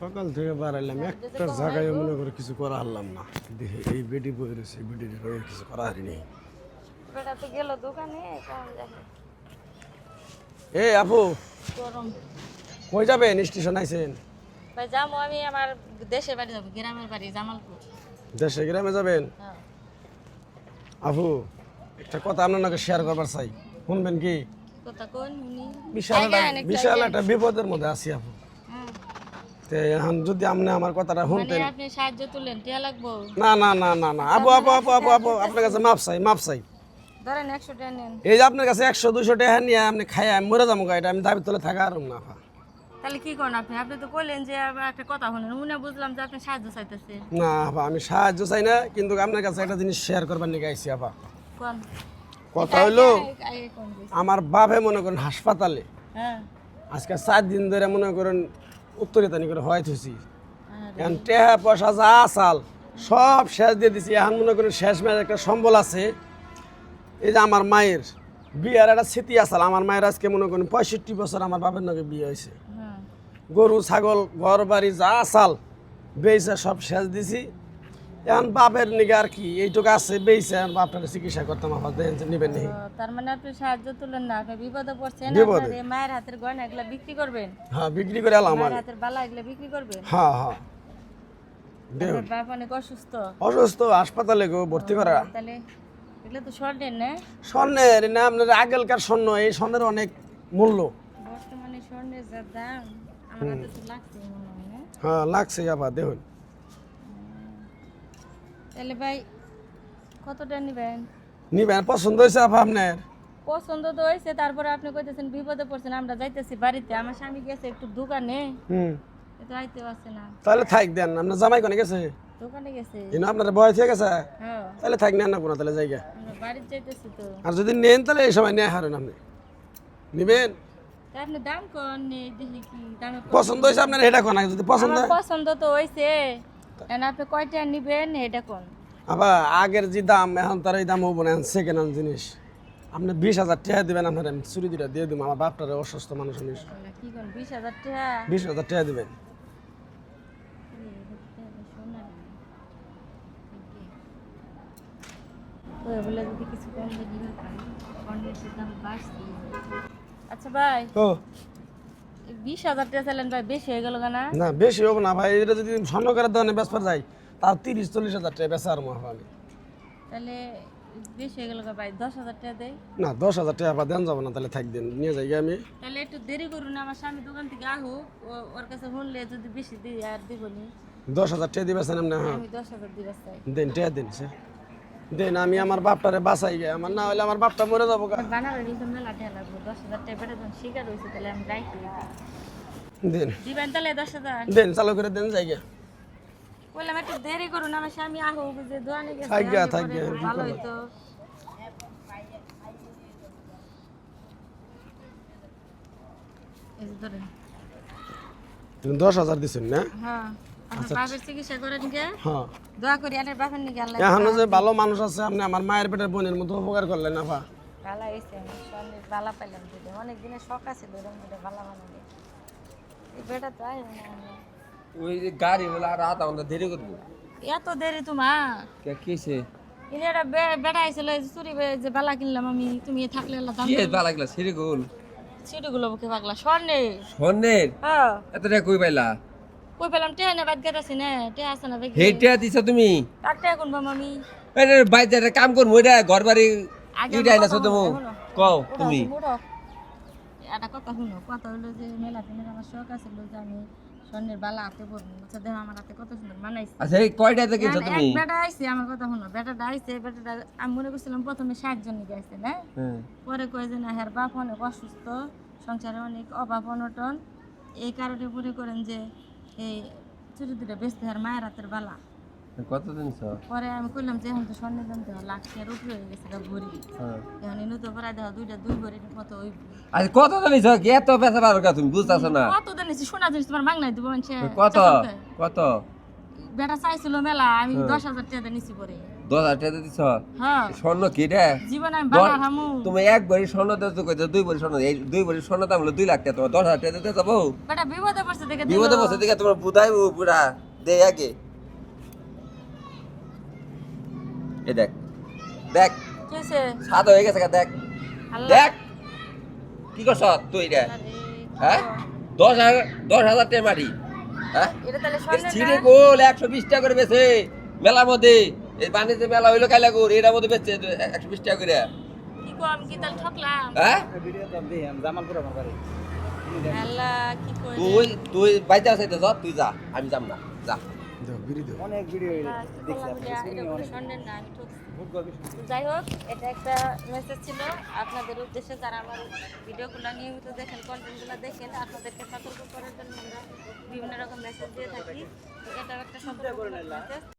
সকাল থেকে বাড়াইলাম একটা জায়গায় মনে করে কিছু করা হারলাম না। দেখে এই বেডি বই রয়েছে এই বেডি কিছু করা হারিনি গেল দোকানে কারণ আপু কই যাবেন? স্টেশন আইছেন? ভাই যাব আমি আমার বাড়ি যাব গ্রামের বাড়ি জামালপুর। দেশে গ্রামে যাবেন? হ্যাঁ। আপু একটা কথা আপনাকে শেয়ার করবার চাই। শুনবেন কি? কথা কোন বিশাল একটা বিশাল একটা বিপদের মধ্যে আছি আপু। তে এখন যদি আপনি আমার কথাটা মানে শুনতেন আপনি সাহায্য তুললেন টিয়া লাগবো? না না না না না। আপু আপু আপু আপু আপু আপনার কাছে মাপ চাই মাপ চাই। ধরেন একশো টাকা নেন। এই যে আপনার কাছে একশো দুশো টাকা নিয়ে আপনি খাই আমি মরে যাব এটা আমি দাবি তোলে থাকা আর না তাহলে কি করেন আপনি? আপনি তো কইলেন যে একটা কথা শুনেন উনি বুঝলাম যে আপনি সাহায্য চাইতেছেন। না আপা আমি সাহায্য চাই না কিন্তু আপনার কাছে একটা জিনিস শেয়ার করবার নিয়ে আপা। কোন? কথা দিস? আমার বাপে মনে করেন হাসপাতালে। হ্যাঁ। আজকে সাত দিন ধরে মনে করেন উত্তরিতানি করে হয় থুছি এখন টেহা পয়সা যা আসাল সব শেষ দিয়ে দিছি। এখন মনে করেন শেষ মেয়ের একটা সম্বল আছে। এই যে আমার মায়ের বিয়ার একটা স্মৃতি আসাল আমার মায়ের আজকে মনে করেন পঁয়ষট্টি বছর আমার বাপের নাকি বিয়ে হয়েছে। হ্যাঁ। গরু ছাগল ঘর বাড়ি যা আসাল বেইছে সব শেষ দিছি। এখন বাপের নিগে আর কি এইটুকু আছে বেইছে এখন বাপটাকে চিকিৎসা করতাম আমার দেখেন যে নিবেন নেই তার মানে আপনি সাহায্য তুললেন না আপনি বিপদে পড়ছেন বিপদে। মায়ের হাতের গয়না এগুলা বিক্রি করবেন? হ্যাঁ বিক্রি করে এলাম মায়ের হাতের বালা এগুলা বিক্রি করবেন? হ্যাঁ হ্যাঁ। বাপ অনেক অসুস্থ। অসুস্থ হাসপাতালে গো ভর্তি করা। তাহলে এগুলো তো স্বর্ণের না? স্বর্ণের না আপনার আগেলকার স্বর্ণ এই স্বর্ণের অনেক মূল্য। বর্তমানে স্বর্ণের যা দাম আমার হাতে তো লাগছে হ্যাঁ লাগছে আবার দেখুন। তাহলে ভাই কতটা নেবেন? নিবেন পছন্দ হয়েছে আপা আপনার? পছন্দ তো হয়েছে তারপরে আপনি কইতেছেন বিপদে পড়ছেন আমরা যাইতেছি বাড়িতে আমার স্বামী গেছে একটু দোকানে। হুম। তো আইতে পারছে না। তাহলে থাক দেন আপনার জামাই কোনে গেছে? দোকানে গেছে। কিন্তু আপনার বয়স হয়ে গেছে? হ্যাঁ। তাহলে থাক নেন না কোনো তাহলে জায়গা আমরা বাড়িতে যাইতেছি তো। আর যদি নেন তাহলে এই সময় নিয়ে হারেন আপনি। নিবেন? আপনি দাম কর নেই দেখি কি দামে পছন্দ হয়েছে আপনার এটা কোন? যদি পছন্দ পছন্দ তো হয়েছে। আপনি কয়টা নিবেন? এটা কোন? আবার আগের যে দাম এখন তার এই দাম হব না সেকেন্ড হ্যান্ড জিনিস। আপনি বিশ হাজার টাকা দেবেন আপনার আমি চুরি দুটা দিয়ে দিব আমার বাপটারে অসুস্থ মানুষ আমি। কি কোন বিশ হাজার টাকা? বিশ হাজার টাকা দেবেন। যদি কিছু কম দেখি স্বর্ণের যে দাম আচ্ছা ভাই ও। বিশ হাজার টাকা চাইলেন ভাই বেশি হয়ে গেল না না বেশি হবে না ভাই এটা যদি স্বর্ণকারের দোকানে বেসপার যাই তার তিরিশ চল্লিশ হাজার টাকা বেচা আর মনে আমি। তাহলে বেশি হয়ে গেল ভাই? দশ হাজার টাকা দেয় না দশ হাজার টাকা আবার দেন যাব না তাহলে থাক দিন নিয়ে যাই আমি। তাহলে একটু দেরি করুন আমার স্বামী দোকান থেকে আহুক ও- ওর কাছে শুনলে যদি বেশি দিই আর দিবনি দশ হাজার টাকা দিবেছেন আপনি হ্যাঁ। আমি দশ হাজার দিবে টাকা দিন সে দেন আমি আমার বাপটারে বাঁচাই গে আমার না হলে আমার বাপটা মরে যাব মেলা লাগবে দশ হাজার টাকা যখন শিকার হয়েছে তাহলে আমি দেন। দিবেন তাহলে দশ হাজার? দেন চালু করে দেন যাই গে বললাম একটু দেরি করুন আমার স্বামী আহুক যে দোকানে গেছে থাক গে, আমি থাক পরে গে, কি ভালো হইতো এই যে ধরেন। দশ হাজার দিচ্ছেন না? হ্যাঁ। কে? হ্যাঁ। দোয়া করি আনের বাপের নিকে আল্লাহ এখনও যে ভালো মানুষ আছে আপনি আমার মায়ের পেটের বোনের মতো উপকার করলেন না ভা ভালো হয়েছে স্বর্ণের বালা পাইলাম অনেক দিনের শখ আছে এরকম করে বালা বানাবে বেটা তো আয় না। আমার। ওই গাড়ি বলে আর আধা ঘণ্টা দেরি করব। এত দেরি তোমার কে কিসে ইনি একটা বে- বেটা আইছিল এই যে চুরি যে বালা কিনলাম আমি তুমি থাকলে আল্লাহ দাম কি বুকে পাগলা স্বর্ণের। স্বর্ণের? হ্যাঁ। এত কই পাইলা? কই পেলাম টেহা না বাদ গেতাছি না টেহা আছে না বেগে। হেইটা দিছ তুমি? তার টেহা কোন বাম আমি এই একটা কাম করব এটা ঘর বাড়ি আগে ইটা না তুমি। কও তুমি। একটা কথা শুনো কথা হলো যে মেলা দিনের আমার শখ আছিল যে আমি স্বর্ণের বালা হাতে পরবো। আচ্ছা দেখো আমার হাতে কত সুন্দর মানাইছে। আচ্ছা এই কিনছো এক তুমি? বেটা আইছে আমার কথা শুনো বেটাটা আইছে বেটাটা আমি মনে করছিলাম প্রথমে ষাট জন নিয়ে আইছে না? হ্যাঁ। পরে কয় যে না হ্যার বাপ অনেক অসুস্থ সংসারে অনেক অভাব অনটন। এই কারণে মনে করেন যে এই ছোট দুটা বেচতে আর মায়ের হাতের বালা। কতদিন পরে আমি কইলাম যে এখন তো স্বর্ণের দাম দেওয়া লাখ টাকার উপরে হয়ে গেছে গা ভরি। হ্যাঁ। এখন ইনু তো পরে দেওয়া দুইটা দুই ভরি মতো ওই আজ কত জানিস এত পেশা পারো কা তুমি বুঝতেছ না? কত জানিস সোনা জিনিস তোমার মাংনাই দেবো কত? কত? বেটা চাইছিল মেলা আমি দশ হাজার টাকা নিছি পরে। দশ হাজার টাকা দিছ হ্যাঁ। স্বর্ণ কি রে তুমি এক স্বর্ণ কইছো দুই স্বর্ণ এই দুই স্বর্ণ দাম হলো দুই লাখ টাকা তোমার দশ হাজার টাকা দিতে যাব বিপদে পড়ছে দেখে বিপদে বসে দিকে তোমার বুধাই বুড়া দে আগে। এ দেখ দেখ। সাদ হয়ে গেছে দেখ। দেখ। কি করছ তুই রে হ্যাঁ? দশ হাজার দশ হাজার টাকা মাটি। হ্যাঁ? ছিঁড়ে গোল একশো বিশ টাকা করে বেছে মেলার মধ্যে। এই বাণিজ্য মেলা হইল কাইলাগুর এটার মধ্যে বেচছে একশো বিশ টাকা করে কি কো আমি কি তাহলে ঠকলাম? হ্যাঁ? আল্লাহ কি কই তুই তুই বাইতে আছে তো তুই যা আমি যাম না যা। অনেক ভিডিও যাই হোক এটা একটা মেসেজ ছিল আপনাদের উদ্দেশ্যে যারা আমার ভিডিওগুলো নিয়মিত দেখেন কন্টেন্টগুলো দেখেন আপনাদেরকে সতর্ক করার জন্য আমরা বিভিন্ন রকম মেসেজ দিয়ে থাকি। এটাও একটা সতর্ক মেসেজ